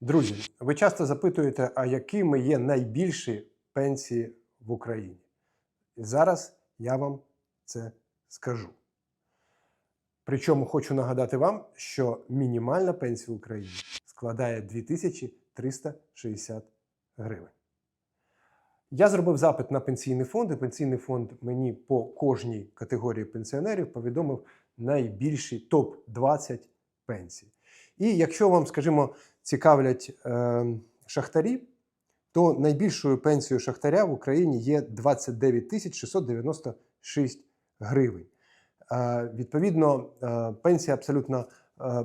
Друзі, ви часто запитуєте, а якими є найбільші пенсії в Україні? І зараз я вам це скажу. Причому хочу нагадати вам, що мінімальна пенсія в Україні складає 2360 гривень. Я зробив запит на пенсійний фонд, і пенсійний фонд мені по кожній категорії пенсіонерів повідомив найбільші топ-20 пенсій. І якщо вам, скажімо, цікавлять е, шахтарі, то найбільшою пенсією шахтаря в Україні є 29 тисяч 696 гривень. Е, відповідно, е, пенсія абсолютно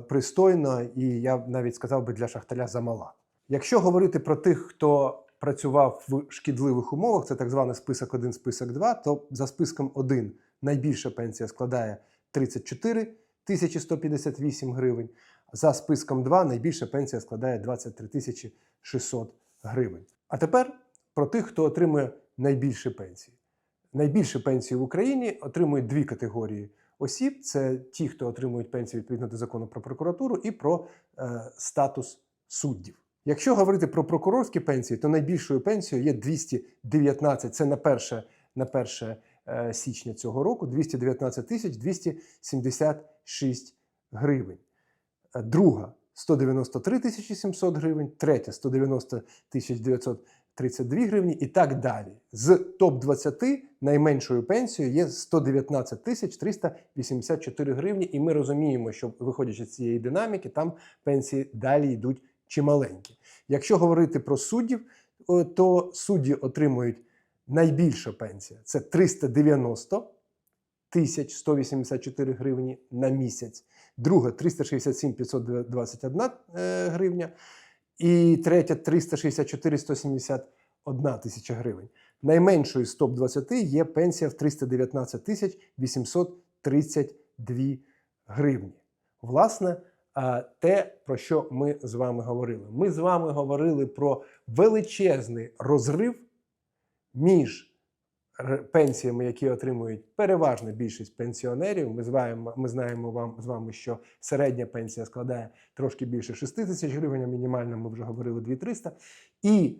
пристойна, і я б навіть сказав би для шахтаря замала. Якщо говорити про тих, хто працював в шкідливих умовах, це так званий список 1, список 2, то за списком 1 найбільша пенсія складає 34 тисячі 158 гривень. За списком 2 найбільша пенсія складає 23 тисячі 600 гривень. А тепер про тих, хто отримує найбільші пенсії. Найбільші пенсії в Україні отримують дві категорії осіб: це ті, хто отримують пенсію відповідно до закону про прокуратуру, і про е, статус суддів. Якщо говорити про прокурорські пенсії, то найбільшою пенсією є 219, це на перше, на перше е, січня цього року, 219 тисяч 276 гривень. Е, Друга 193 тисячі 700 гривень, третя 190 тисяч 932 гривні і так далі. З топ-20 найменшою пенсією є 119 тисяч 384 гривні, і ми розуміємо, що виходячи з цієї динаміки, там пенсії далі йдуть чималенькі. Якщо говорити про суддів, то судді отримують найбільшу пенсію це 390 тисяч 184 гривні на місяць, друга 367 521 е, гривня, і третя 364 171 тисяча гривень. Найменшою з топ-20 є пенсія в 319 тисяч 832 гривні. Власне, те, про що ми з вами говорили. Ми з вами говорили про величезний розрив між пенсіями, які отримують переважна більшість пенсіонерів. Ми знаємо, ми знаємо вам з вами, що середня пенсія складає трошки більше 6 тисяч гривень, а мінімальна ми вже говорили 2300. І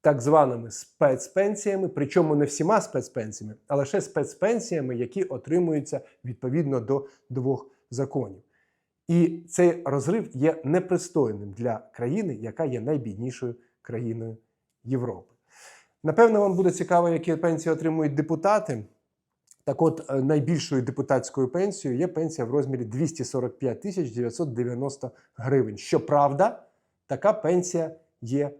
так званими спецпенсіями, причому не всіма спецпенсіями, а лише спецпенсіями, які отримуються відповідно до двох законів. І цей розрив є непристойним для країни, яка є найбіднішою країною Європи. Напевно, вам буде цікаво, які пенсії отримують депутати. Так от, е, найбільшою депутатською пенсією є пенсія в розмірі 245 тисяч 990 гривень. Щоправда, така пенсія є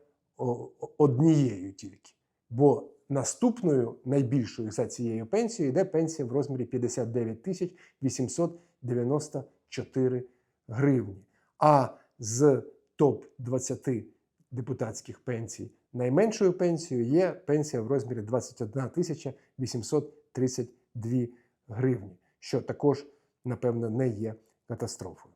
однією тільки. Бо наступною найбільшою за цією пенсією йде пенсія в розмірі 59 тисяч 894 гривні. А з топ-20 депутатських пенсій найменшою пенсією є пенсія в розмірі 21 тисяча 832 гривні, що також, напевно, не є катастрофою.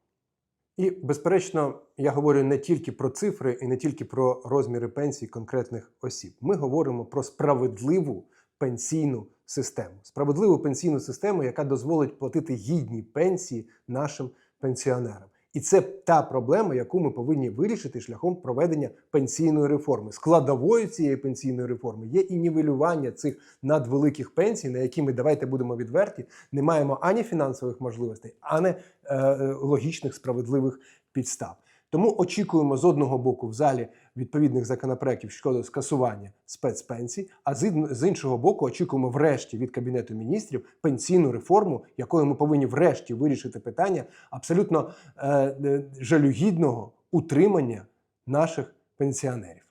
І, безперечно, я говорю не тільки про цифри і не тільки про розміри пенсій конкретних осіб. Ми говоримо про справедливу пенсійну систему. Справедливу пенсійну систему, яка дозволить платити гідні пенсії нашим пенсіонерам. І це та проблема, яку ми повинні вирішити шляхом проведення пенсійної реформи. Складовою цієї пенсійної реформи є і нівелювання цих надвеликих пенсій, на які ми давайте будемо відверті, не маємо ані фінансових можливостей, ані е, е, логічних справедливих підстав. Тому очікуємо з одного боку в залі відповідних законопроєктів щодо скасування спецпенсій, а з, іншого боку, очікуємо врешті від кабінету міністрів пенсійну реформу, якою ми повинні врешті вирішити питання абсолютно е, е, жалюгідного утримання наших пенсіонерів.